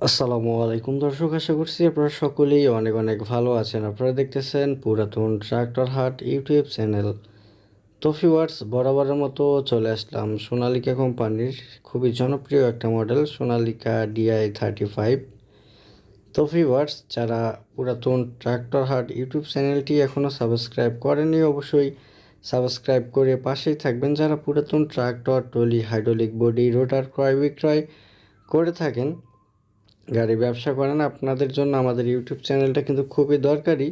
আসসালামু আলাইকুম দর্শক, আশা করছি আপনারা সকলেই অনেক অনেক ভালো আছেন। আপনারা দেখতেছেন পুরাতন ট্রাক্টর হাট ইউটিউব চ্যানেল। তো ভিউয়ার্স বরাবরের মতো চলে আসলাম সোনালিকা কোম্পানির খুবই জনপ্রিয় একটা model Sonalika DI thirty five তো ভিউয়ার্স যারা পুরাতন ট্রাক্টর হাট ইউটিউব চ্যানেলটি এখনও সাবস্ক্রাইব করেনি অবশ্যই সাবস্ক্রাইব করে পাশেই থাকবেন। যারা পুরাতন tractor trolley hydraulic body rotor ক্রয় বিক্রয় করে থাকেন গাড়ি ব্যবসা করেন, আপনাদের জন্য আমাদের ইউটিউব চ্যানেলটা কিন্তু খুবই দরকারি।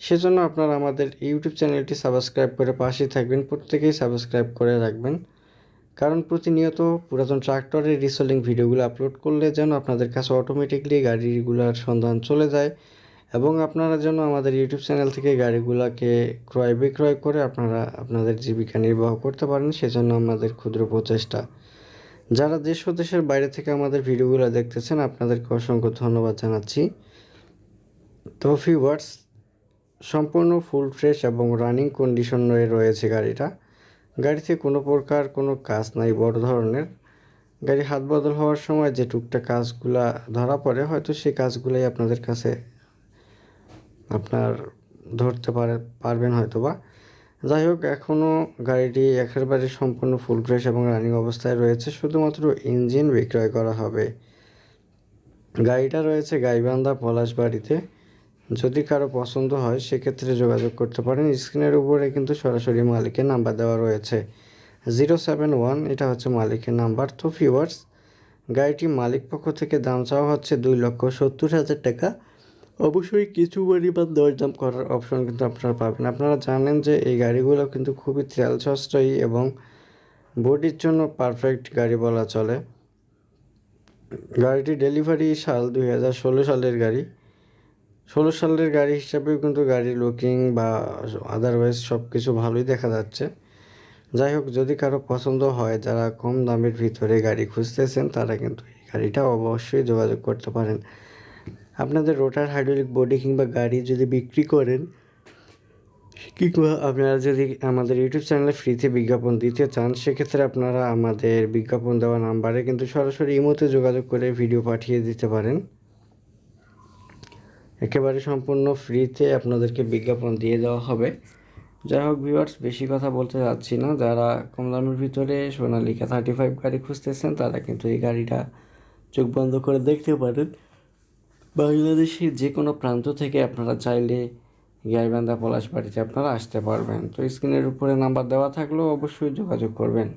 সেজন্য আপনারা আমাদের ইউটিউব চ্যানেলটি সাবস্ক্রাইব করে পাশেই থাকবেন, প্রত্যেকেই সাবস্ক্রাইব করে রাখবেন। কারণ প্রতিনিয়ত পুরাতন ট্রাক্টরের রিসেলিং ভিডিওগুলো আপলোড করলে যেন আপনাদের কাছে অটোমেটিকলি গাড়িগুলোর সন্ধান চলে যায় এবং আপনারা যেন আমাদের ইউটিউব চ্যানেল থেকে গাড়িগুলোকে ক্রয় বিক্রয় করে আপনারা আপনাদের জীবিকা নির্বাহ করতে পারেন, সেজন্য আমাদের ক্ষুদ্র প্রচেষ্টা। যারা দেশ ও দেশের বাইরে থেকে আমাদের ভিডিওগুলো দেখতেছেন, আপনাদেরকে অসংখ্য ধন্যবাদ জানাচ্ছি। তো ভিউয়ার্স সম্পূর্ণ ফুল ফ্রেশ এবং রানিং কন্ডিশনে রয়েছে গাড়িটা। গাড়িতে কোনো প্রকার কোনো কাজ নাই, বড় ধরনের। গাড়ি হাত বদল হওয়ার সময় যে টুকটাক কাজগুলা ধরা পড়ে, হয়তো সেই কাজগুলাই আপনাদের কাছে আপনার ধরতে পারে, পারবেন হয়তো বা যাই হোক এখনও গাড়িটি একেবারে সম্পূর্ণ ফুল ফ্রেশ এবং রানিং অবস্থায় রয়েছে। শুধুমাত্র ইঞ্জিন বিক্রয় করা হবে। গাড়িটা রয়েছে গাইবান্ধা পলাশবাড়িতে যদি কারও পছন্দ হয়, সেক্ষেত্রে যোগাযোগ করতে পারেন। স্ক্রিনের উপরে কিন্তু সরাসরি মালিকের নাম্বার দেওয়া রয়েছে। জিরো সেভেন ওয়ান, এটা হচ্ছে মালিকের নাম্বার তো ফিওয়ার্স গাড়িটি মালিক পক্ষ থেকে দাম চাওয়া হচ্ছে দুই লক্ষ সত্তর হাজার টাকা। অবশ্যই কিছু পরিমাণ দরদাম করার অপশন কিন্তু আপনারা পাবেন। আপনারা জানেন যে এই গাড়িগুলো কিন্তু খুবই তেল সাশ্রয়ী এবং বডির জন্য পারফেক্ট গাড়ি বলা চলে। গাড়িটি ডেলিভারি সাল দুই হাজার ষোলো সালের গাড়ি। ষোলো সালের গাড়ি হিসাবেও কিন্তু গাড়ির লুকিং বা আদারওয়াইজ সব কিছু ভালোই দেখা যাচ্ছে। যাই হোক, যদি কারও পছন্দ হয়, যারা কম দামের ভিতরে গাড়ি খুঁজতেছেন, তারা কিন্তু এই গাড়িটা অবশ্যই যোগাযোগ করতে পারেন। আপনাদের রোটার, হাইড্রোলিক বডি কিংবা গাড়ি যদি বিক্রি করেন, কিংবা আপনারা যদি আমাদের ইউটিউব চ্যানেলে ফ্রিতে বিজ্ঞাপন দিতে চান, সেক্ষেত্রে আপনারা আমাদের বিজ্ঞাপন দেওয়া নাম্বারে কিন্তু সরাসরি ইমোতে যোগাযোগ করে ভিডিও পাঠিয়ে দিতে পারেন। একেবারে সম্পূর্ণ ফ্রিতে আপনাদেরকে বিজ্ঞাপন দিয়ে দেওয়া হবে। যাই হোক ভিউয়ার্স, বেশি কথা বলতে যাচ্ছি না। যারা কম দামের ভিতরে সোনালিকা থার্টি ফাইভ গাড়ি খুঁজতেছেন, তারা কিন্তু এই গাড়িটা চোখ বন্ধ করে দেখতে পারেন। বাংলাদেশের যে কোনো প্রান্ত থেকে আপনারা চাইলে গাইবান্ধা পলাশবাড়িতে আপনারা আসতে পারবেন। তো স্ক্রিনের উপরে নাম্বার দেওয়া থাকলেও অবশ্যই যোগাযোগ করবেন।